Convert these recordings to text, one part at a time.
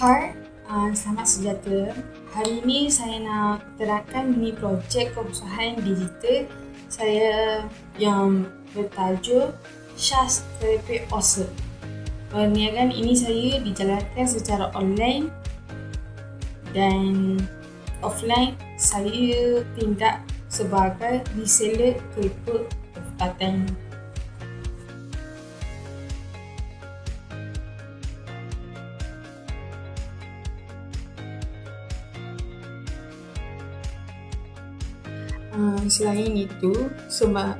Hai, uh, selamat sejahtera. Hari ini saya nak terangkan mini projek perusahaan digital saya yang bertajuk Shas Therapy Awesome. Perniagaan ini saya dijalankan secara online dan offline saya tindak sebagai reseller kereta tempatan Uh, selain itu, sebab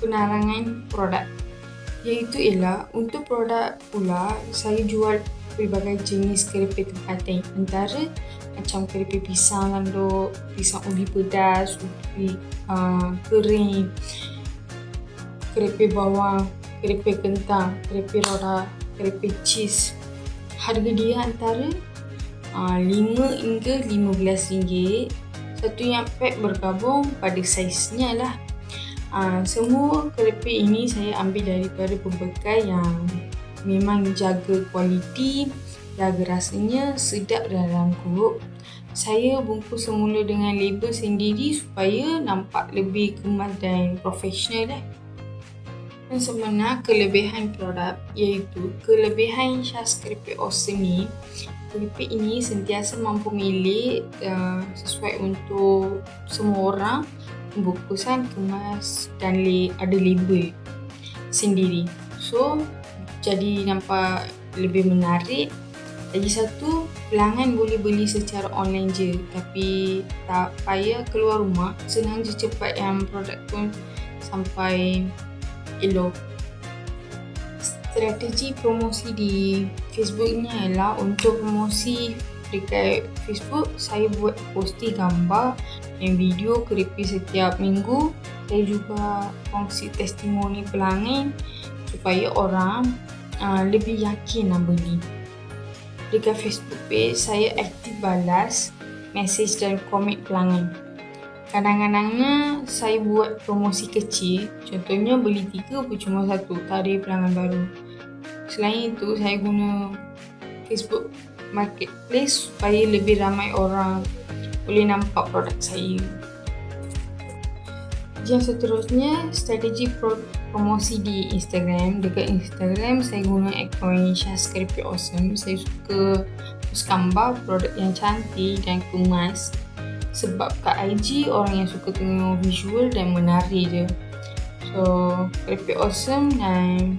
penerangan produk. Iaitu ialah untuk produk pula saya jual pelbagai jenis keripik tempatan. Antara macam keripik pisang landuk, pisang ubi pedas, ubi uh, kering, keripik bawang, keripik kentang, keripik roda, keripik cheese. Harga dia antara uh, 5 hingga 15 ringgit satu yang pack bergabung pada saiznya lah. Uh, semua keripik ini saya ambil daripada pembekal yang memang jaga kualiti, jaga rasanya, sedap dan rangkup. Saya bungkus semula dengan label sendiri supaya nampak lebih kemas dan profesional lah. Dan sebenarnya kelebihan produk iaitu kelebihan Syaz Keripik ni keripik ini sentiasa mampu milik uh, sesuai untuk semua orang bungkusan kemas dan le- ada label sendiri. So jadi nampak lebih menarik. Lagi satu pelanggan boleh beli secara online je tapi tak payah keluar rumah. Senang je cepat yang produk pun sampai elok strategi promosi di Facebook ni adalah untuk promosi dekat Facebook saya buat posting gambar dan video keripik setiap minggu. Saya juga kongsi testimoni pelanggan supaya orang uh, lebih yakin nak beli dekat Facebook page saya aktif balas mesej dan komen pelanggan kadang-kadangnya saya buat promosi kecil contohnya beli tiga percuma satu ada pelanggan baru Selain itu, saya guna Facebook Marketplace supaya lebih ramai orang boleh nampak produk saya. Yang seterusnya, strategi promosi di Instagram. Dekat Instagram, saya guna akaun Syaz Keripik Awesome. Saya suka post gambar produk yang cantik dan kemas. Sebab kat IG, orang yang suka tengok visual dan menarik je. So, Keripik Awesome dan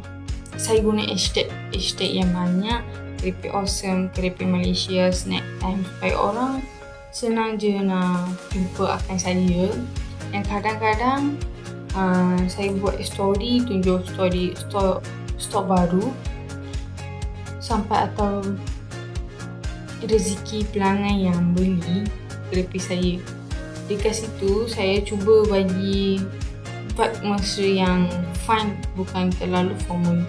saya guna hashtag hashtag yang banyak. Keripik awesome, keripik Malaysia, snack time supaya orang senang je nak jumpa akan saya. Dan kadang-kadang uh, saya buat story tunjuk story stok stok baru sampai atau rezeki pelanggan yang beli keripik saya dekat situ saya cuba bagi atmosphere yang fun bukan terlalu formal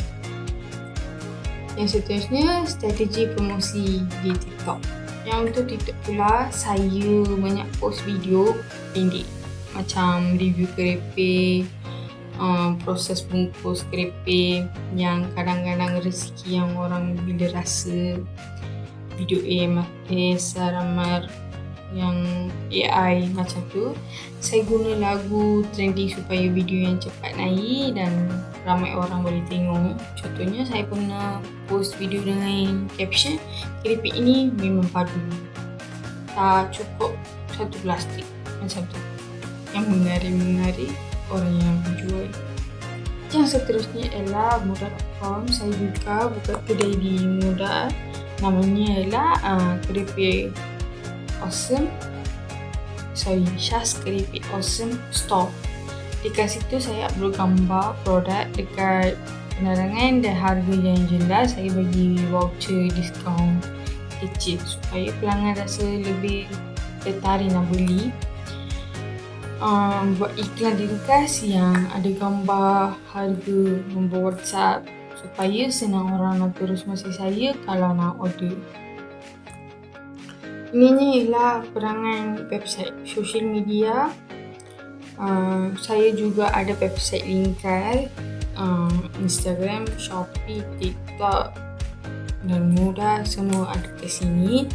yang seterusnya, strategi promosi di TikTok. Yang untuk TikTok pula, saya banyak post video pendek. Macam review keripik, um, proses bungkus keripik yang kadang-kadang rezeki yang orang bila rasa video AMS, Ramar, yang AI macam tu saya guna lagu trending supaya video yang cepat naik dan ramai orang boleh tengok. Contohnya saya pernah post video dengan caption keripik ini memang padu. Tak cukup satu plastik macam tu. Yang menarik-menarik orang yang menjual yang seterusnya ialah mudah.com saya juga buka kedai di mudah namanya ialah uh, keripik Awesome. Sorry, Shaz Keripik Awesome Store. Dekat situ saya upload gambar produk dekat penerangan dan harga yang jelas. Saya bagi voucher diskaun kecil supaya pelanggan rasa lebih tertarik nak beli. Um, Buat iklan ringkas yang ada gambar harga nombor whatsapp supaya senang orang nak terus masih saya kalau nak order. Ini ialah perangan website social media. Uh, saya juga ada website lingkar uh, Instagram, Shopee, TikTok dan mudah semua ada kat sini.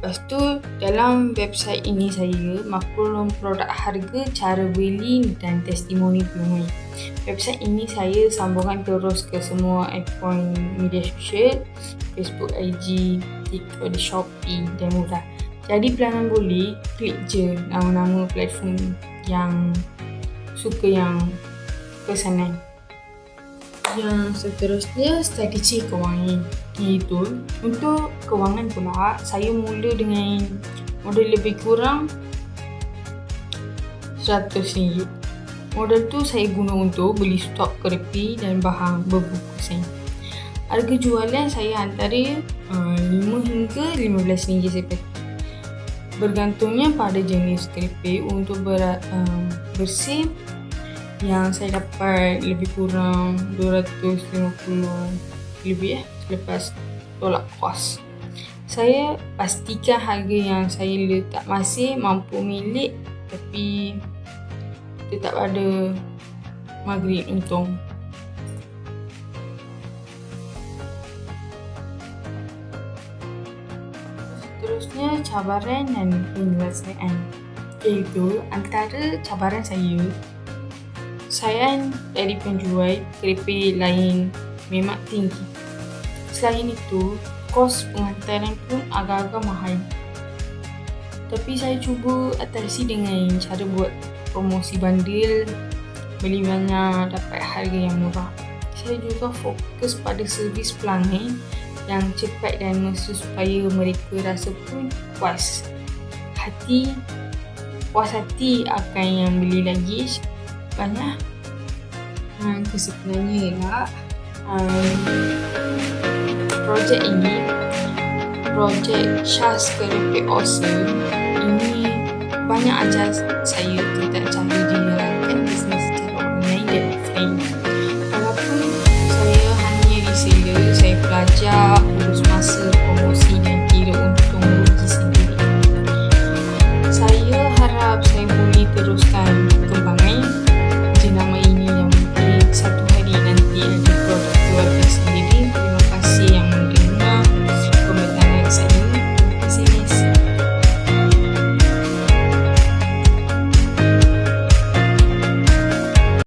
Lepas tu dalam website ini saya maklum produk harga, cara beli dan testimoni pelanggan. Website ini saya sambungkan terus ke semua akaun media sosial, Facebook, IG, TikTok, Shopee dan mudah. Jadi pelanggan boleh klik je nama-nama platform yang suka yang pesanan. Yang seterusnya strategi kewangan iaitu untuk kewangan pula saya mula dengan modal lebih kurang RM100. Modal tu saya guna untuk beli stok kerepi dan bahan berbungkusan. Harga jualan saya antara uh, 5 hingga RM15 sepetik. Bergantungnya pada jenis keripik untuk ber, uh, bersih yang saya dapat lebih kurang 250 lebih eh selepas tolak kos. Saya pastikan harga yang saya letak masih mampu milik tapi tetap ada maghrib untung. Seterusnya cabaran dan penyelesaian iaitu antara cabaran saya Sayang dari penjual keripik lain memang tinggi. Selain itu, kos pengantaran pun agak-agak mahal. Tapi saya cuba atasi dengan cara buat promosi bandil, beli banyak dapat harga yang murah. Saya juga fokus pada servis pelanggan yang cepat dan mesra supaya mereka rasa pun puas hati puas hati akan yang beli lagi banyak um, kesimpulannya ialah projek ini projek Shaz Keripik Awesome ini banyak ajar saya tentang cara dijalankan bisnes secara online dan offline. Walaupun saya hanya reseller saya belajar